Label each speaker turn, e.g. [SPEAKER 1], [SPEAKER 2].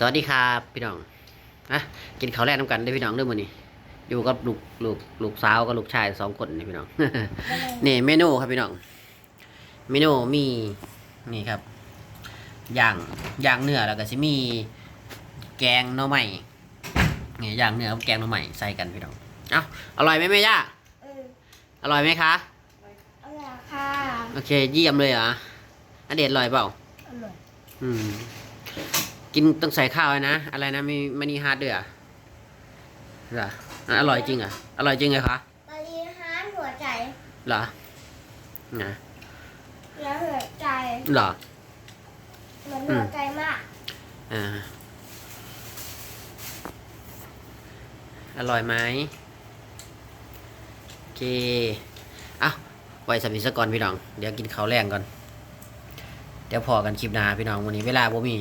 [SPEAKER 1] สวัสดีครับพี่น้องนะกินข้าวแรกน้ำกันด้วยพี่น้องด้วยมือนี่อยู่กับลูกลูกลูกสาวกับลูกชายสองคนนี่พี่น้องนี่เมนูครับพี่น้องเมนูมีนี่ครับย่างย่างเนื้อแล้วก็จะมีแกงหน่อไม้นี่ย่างเนื้อกับแกงหน่อไม้ใส่กันพี่น้องเอ้าอร่อยไหมแม่ย่า
[SPEAKER 2] เออ
[SPEAKER 1] อร่อยไหมคะ
[SPEAKER 2] อร่อยค่ะ
[SPEAKER 1] โอเคเยี่ยมเลยเหรออันเด็ดอร่อยเปล่า
[SPEAKER 2] อร่อย
[SPEAKER 1] อืม กินต้องใส่ข้าวเลยนะ อะไรนะมีมันีฮาร์ดด้วยเหรอะเหรออะอร่อยจริงเหรอะอร่อยจริงเลยคะ
[SPEAKER 2] มารีฮาร์ดหัวใจ
[SPEAKER 1] เหรอนะ
[SPEAKER 2] แล้วหัวใจ
[SPEAKER 1] เหรอ
[SPEAKER 2] เหมือนหัวใจมาก
[SPEAKER 1] อ่าอร่อยไหมโอเคเอ้าไว้สมิสกก่อนพี่น้อง เดี๋ยวกินข้าวแรงก่อน เดี๋ยวพอกันคลิปหน้าพี่น้องวันนี้เวลาบ่มี